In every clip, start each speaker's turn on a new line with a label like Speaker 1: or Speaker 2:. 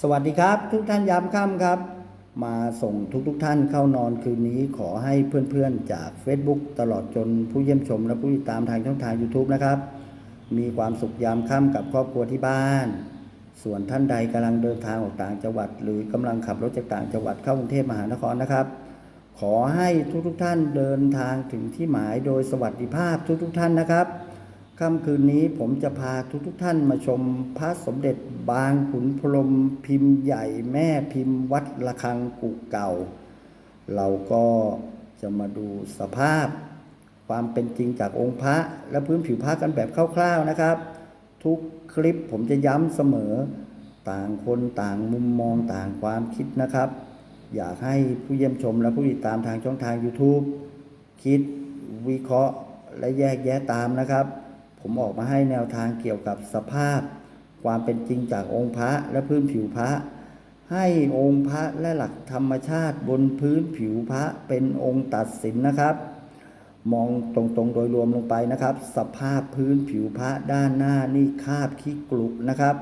Speaker 1: สวัสดีครับ ทุกท่านยามค่ำครับ มาส่งทุกทท่านเข้านอนคืนนี้ขอให้เพื่อนๆจาก Facebook ตลอดจนผู้เยี่ยมชมและผู้ติดตามทางช่องทาง YouTube นะครับ มีความสุขยามค่ำกับครอบครัวที่บ้าน ส่วนท่านใดกำลังเดินทางออกต่างจังหวัด หรือกำลังขับรถจากต่างจังหวัดเข้ากรุงเทพมหานครนะครับ ขอให้ทุกๆทท่านเดินทางถึงที่หมายโดยสวัสดิภาพทุกๆทท่านนะครับ ค่ำคืนนี้ผมจะพาทุกๆทท่านมาชมพระสมเด็จบางขุนพรมพิมพ์ใหญ่แม่พิมพ์วัดระฆังกุเก่า เราก็จะมาดูสภาพ ความเป็นจริงจากองค์พระและพื้นผิวพระกันแบบคร่าวๆนะครับ ทุกคลิปผมจะย้ำเสมอต่างคนต่างมุมมองต่างความคิดนะครับ อยากให้ผู้เยี่ยมชมและผู้ติดตามทางช่องทาง YouTube คิดวิเคราะห์และแยกแยะตามนะครับ ผมออกมาให้แนวทางเกี่ยวกับสภาพ ความเป็นจริงจากองค์พระและพื้นผิวพระ ให้องค์พระและหลักธรรมชาติบนพื้นผิวพระเป็นองค์ตัดสินนะครับ มองตรงๆโดยรวมลงไปนะครับ สภาพพื้นผิวพระด้านหน้านี่คาบขี้กลุกนะครับ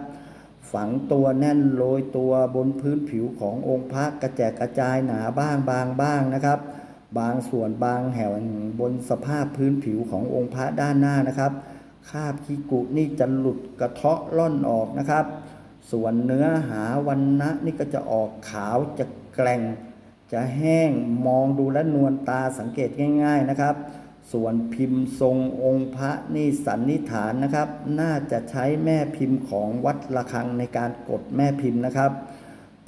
Speaker 1: ฝังตัวแน่นโรยตัวบนพื้นผิวขององค์พระกระแจกกระจายหนาบ้างบางบ้างนะครับบางส่วนบางแห่งบนสภาพพื้นผิวขององค์พระด้านหน้านะครับ คาบขี้กุนี่จะหลุดกระเทาะล่อนออกนะครับ ส่วนเนื้อหาวันนะนี่ก็จะออกขาวจะแกร่ง จะแห้งมองดูและนวลตาสังเกตง่าย ๆนะครับ ส่วนพิมพ์ทรงองค์พระนี่สันนิษฐานนะครับ น่าจะใช้แม่พิมพ์ของวัดระฆังในการกดแม่พิมพ์นะครับ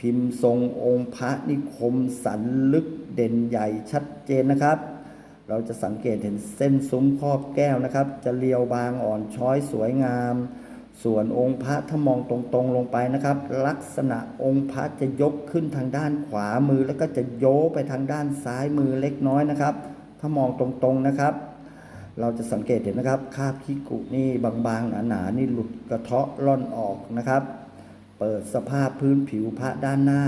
Speaker 1: พิมพ์ทรงองค์พระนิคมสันลึกเด่นใหญ่ชัดเจนนะครับ เราจะสังเกตเห็นเส้นซุ้มครอบแก้วนะครับ จะเรียวบางอ่อนช้อยสวยงาม ส่วนองค์พระถ้ามองตรงๆลงไปนะครับ ลักษณะองค์พระจะยกขึ้นทางด้านขวามือ แล้วก็จะโยไปทางด้านซ้ายมือเล็กน้อยนะครับ ถ้ามองตรงๆนะครับ เราจะสังเกตเห็นนะครับคาบขี้กุนี่บางๆหนาๆนี่หลุดกระเทาะล่อนออกนะครับ เปิดสภาพพื้นผิวพระด้านหน้า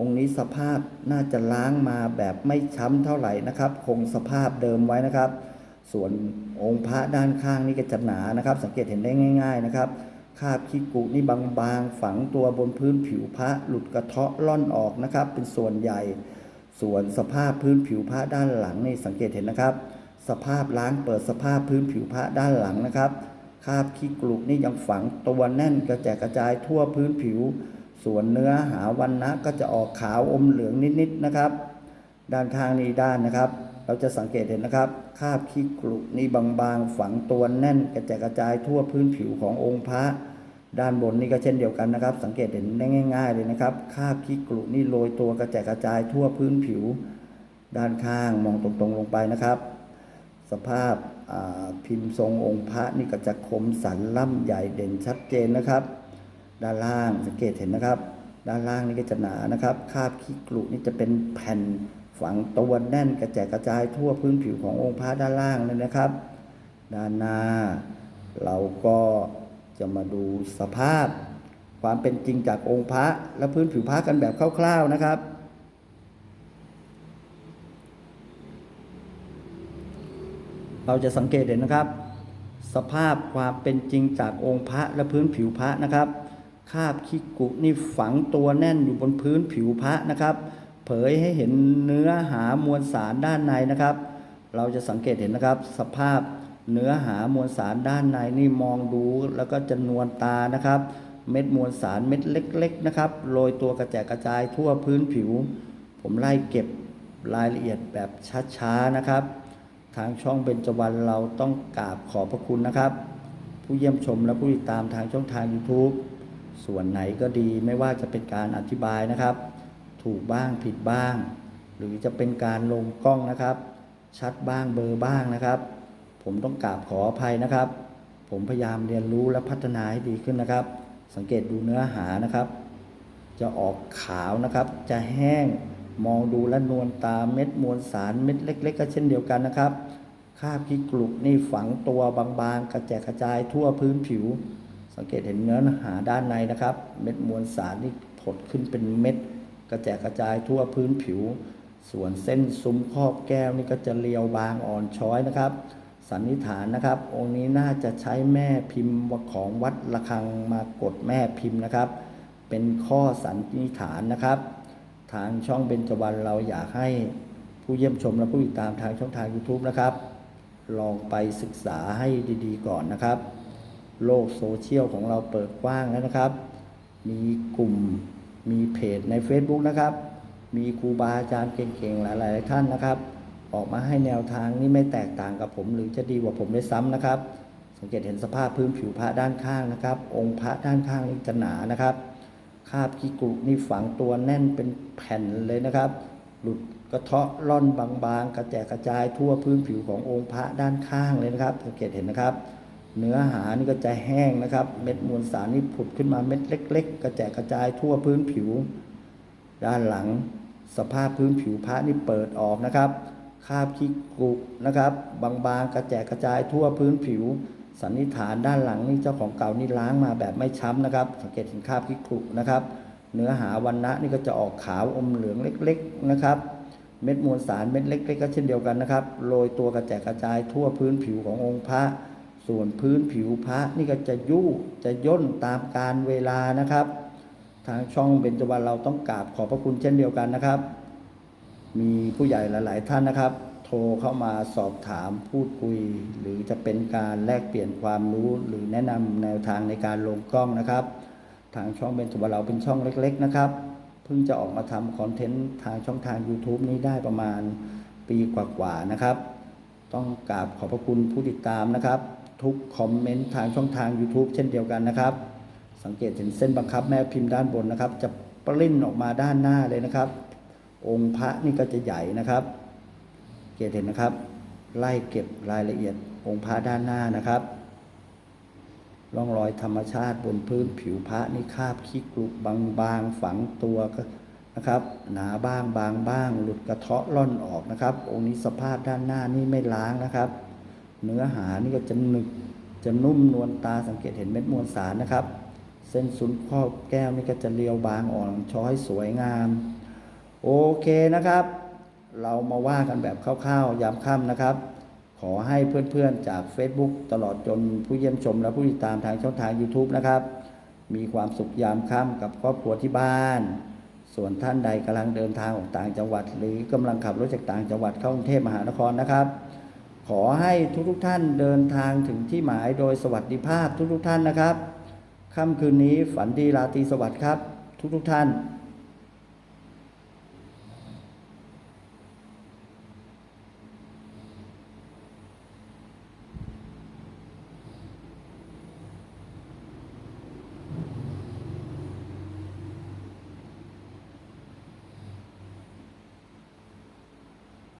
Speaker 1: องค์นี้สภาพน่าจะล้างมาแบบไม่ช้ำเท่าไหร่นะครับ คงสภาพเดิมไว้นะครับ ส่วนองค์พระด้านข้างนี่ก็จะหนานะครับ สังเกตเห็นได้ง่าย ๆนะครับคาบขี้กุนี่บางๆ ฝังตัวบนพื้นผิวพระหลุดกระเทาะล่อนออกนะครับ เป็นส่วนใหญ่ ส่วนสภาพพื้นผิวพระด้านหลังนี่สังเกตเห็นนะครับ สภาพล้างเปิดสภาพพื้นผิวพระด้านหลังนะครับคาบขี้กลุกนี่ยังฝังตัวแน่นกระแจกกระจายทั่วพื้นผิว ส่วนเนื้อหาวันนะก็จะออกขาวอมเหลืองนิดๆนะครับ ด้านข้างนี้ด้านนะครับ เราจะสังเกตเห็นนะครับ คาบขี้กลุนี่บางๆ ฝังตัวแน่นกระจายกระจายทั่วพื้นผิวขององค์พระ ด้านบนนี่ก็เช่นเดียวกันนะครับ สังเกตเห็นได้ง่าย ๆ เลยนะครับ คาบขี้กลุนี่โรยตัวกระจายกระจายทั่วพื้นผิว ด้านข้างมองตรงๆลงไปนะครับ สภาพพิมพ์ทรงองค์พระนี่ก็จะคมสันล่ำใหญ่เด่นชัดเจนนะครับ ด้านล่างสังเกตเห็นนะครับ ด้านล่างนี่ก็จะหนานะครับคาบขี้กลุนี่จะเป็นแผ่นฝังตัวแน่นกระจายกระจายทั่วพื้นผิวขององค์พระด้านล่างเลยนะครับ ด้านหน้า เราก็จะมาดูสภาพ ความเป็นจริงจากองค์พระและพื้นผิวพระกันแบบคร่าวๆนะครับเราจะสังเกตเห็นนะครับ สภาพความเป็นจริงจากองค์พระและพื้นผิวพระนะครับ คาบขี้กุนี่ฝังตัวแน่นอยู่บนพื้นผิวพระนะครับ เผยให้เห็นเนื้อหามวลสารด้านในนะครับ เราจะสังเกตเห็นนะครับ สภาพเนื้อหามวลสารด้านในนี่มองดูแล้วก็จะนวลตานะครับ เม็ดมวลสารเม็ดเล็ก ๆ นะครับโรยตัวกระแจกกระจายทั่วพื้นผิว ผมไล่เก็บรายละเอียดแบบช้าๆนะครับ ทางช่องเบญจวรรณเราต้องกราบขอบพระคุณนะครับ ผู้เยี่ยมชมและผู้ติดตามทางช่องทาง YouTube ส่วนไหนก็ดีไม่ว่าจะเป็นการอธิบายนะครับ ถูกบ้างผิดบ้าง หรือจะเป็นการลงกล้องนะครับ ชัดบ้างเบอร์บ้างนะครับ ผมต้องกราบขออภัยนะครับ ผมพยายามเรียนรู้และพัฒนาให้ดีขึ้นนะครับ สังเกตดูเนื้อหานะครับ จะออกขาวนะครับ จะแห้งมองดูและนวลตาเม็ดมวลสารเม็ดเล็ก ๆ ก็เช่นเดียวกันนะครับคราบขี้กลุกนี่ฝังตัวบางๆ กระแจกกระจายทั่วพื้นผิว สังเกตเห็นเนื้อหาด้านในนะครับ เม็ดมวลสารนี่ผดขึ้นเป็นเม็ด กระแจกกระจายทั่วพื้นผิว ส่วนเส้นซุ้มครอบแก้วนี่ก็จะเรียวบางอ่อนช้อยนะครับ สันนิษฐานนะครับ องค์นี้น่าจะใช้แม่พิมพ์ของวัดระฆังมากดแม่พิมพ์นะครับ เป็นข้อสันนิษฐานนะครับ ทางช่องเบญจวรรณเราอยากให้ผู้เยี่ยมชมและผู้ติดตามทางช่องทาง YouTube นะครับ ลองไปศึกษาให้ดีๆ ก่อนนะครับ โลกโซเชียลของเราเปิดกว้างแล้วนะครับ มีกลุ่มมีเพจใน Facebook นะครับ มีครูบาอาจารย์เก่งๆ หลายๆท่านนะครับ ออกมาให้แนวทางนี่ไม่แตกต่างกับผม หรือจะดีกว่าผมได้ซ้ำนะครับ สังเกตเห็นสภาพพื้นผิวพระด้านข้างนะครับ องค์พระด้านข้างนี่จะหนานะครับคาบขี้กรุนี่ฝังตัวแน่นเป็นแผ่นเลยนะครับ หลุดกระเทาะร่อนบางๆ กระแจกกระจายทั่วพื้นผิวขององค์พระด้านข้างเลยนะครับสังเกตเห็นนะครับ เนื้อหานี่ก็จะแห้งนะครับ เม็ดมวลสารนี่ผุดขึ้นมาเม็ดเล็ก ๆ กระแจกกระจายทั่วพื้นผิว ด้านหลังสภาพพื้นผิวพระนี่เปิดออกนะครับคราบขี้กรุนะครับบางๆกระแจกกระจายทั่วพื้นผิว สันนิษฐานด้านหลังนี่เจ้าของเก่านี่ล้างมาแบบไม่ช้ำนะครับ สังเกตเห็นคราบขี้กรุนะครับ เนื้อหาวันนะนี่ก็จะออกขาวอมเหลืองเล็ก ๆนะครับเม็ดมวลสารเม็ดเล็ก ๆ ก็เช่นเดียวกันนะครับโรยตัวกระแจกกระจายทั่วพื้นผิวขององค์พระ ส่วนพื้นผิวพระนี่ก็จะยุ่จะย่นตามการเวลานะครับ ทางช่องเบญจวรรณเราต้องกราบขอบพระคุณเช่นเดียวกันนะครับ มีผู้ใหญ่หลาย ๆ ท่านนะครับ โทรเข้ามาสอบถามพูดคุย หรือจะเป็นการแลกเปลี่ยนความรู้หรือแนะนำแนวทางในการลงกล้องนะครับ ทางช่องเบญจวรรณเราเป็นช่องเล็ก ๆ นะครับเพิ่งจะออกมาทำคอนเทนต์ทางช่องทาง YouTube นี้ได้ประมาณปีกว่า ๆ นะครับ ต้องกราบขอบพระคุณผู้ติดตามนะครับ ทุกคอมเมนต์ทางช่องทาง YouTube เช่นเดียวกันนะครับ สังเกตเห็นเส้นบังคับแม่พิมพ์ด้านบนนะครับ จะปลิ้นออกมาด้านหน้าเลยนะครับ องค์พระนี่ก็จะใหญ่นะครับเกตเห็นนะครับ ไล่เก็บรายละเอียดองค์พระด้านหน้านะครับร่องรอยธรรมชาติบนพื้นผิวพระนี่คาบขี้กรุบางๆฝังตัวก็นะครับ หนาบ้างบางบ้าง หลุดกระเทาะล่อนออกนะครับ องค์นี้สภาพด้านหน้านี่ไม่ล้างนะครับ เนื้อหานี่ก็จะหนึบจะนุ่มนวลตาสังเกตเห็นเม็ดมวลสารนะครับ เส้นศูนย์ครอแก้วนี่ก็จะเรียวบางอ่อนช้อยสวยงาม โอเคนะครับ เรามาว่ากันแบบคร่าวๆ ยามค่ำนะครับ ขอให้เพื่อนๆจาก Facebook ตลอดจนผู้เยี่ยมชมและผู้ติดตามทางช่องทาง YouTube นะครับ มีความสุขยามค่ำกับครอบครัวที่บ้าน ส่วนท่านใดกำลังเดินทางออกต่างจังหวัด หรือกำลังขับรถจากต่างจังหวัดเข้ากรุงเทพมหานครนะครับ ขอให้ทุกทุกท่านเดินทางถึงที่หมายโดยสวัสดิภาพทุกทุกท่านนะครับ ค่ำคืนนี้ฝันดีราตรีสวัสดิ์ครับ ทุกทุกท่าน